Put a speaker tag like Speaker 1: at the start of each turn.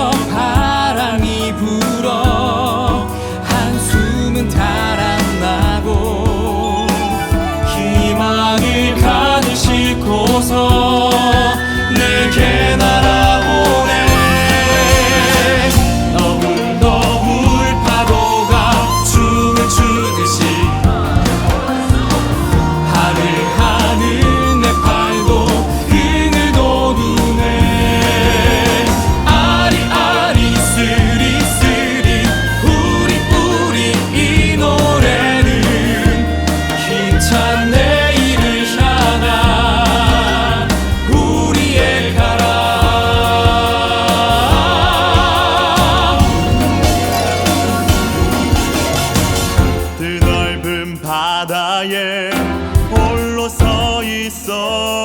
Speaker 1: 바람이 불어. 한숨은 타락나고 희망을 가득 싣고서. song.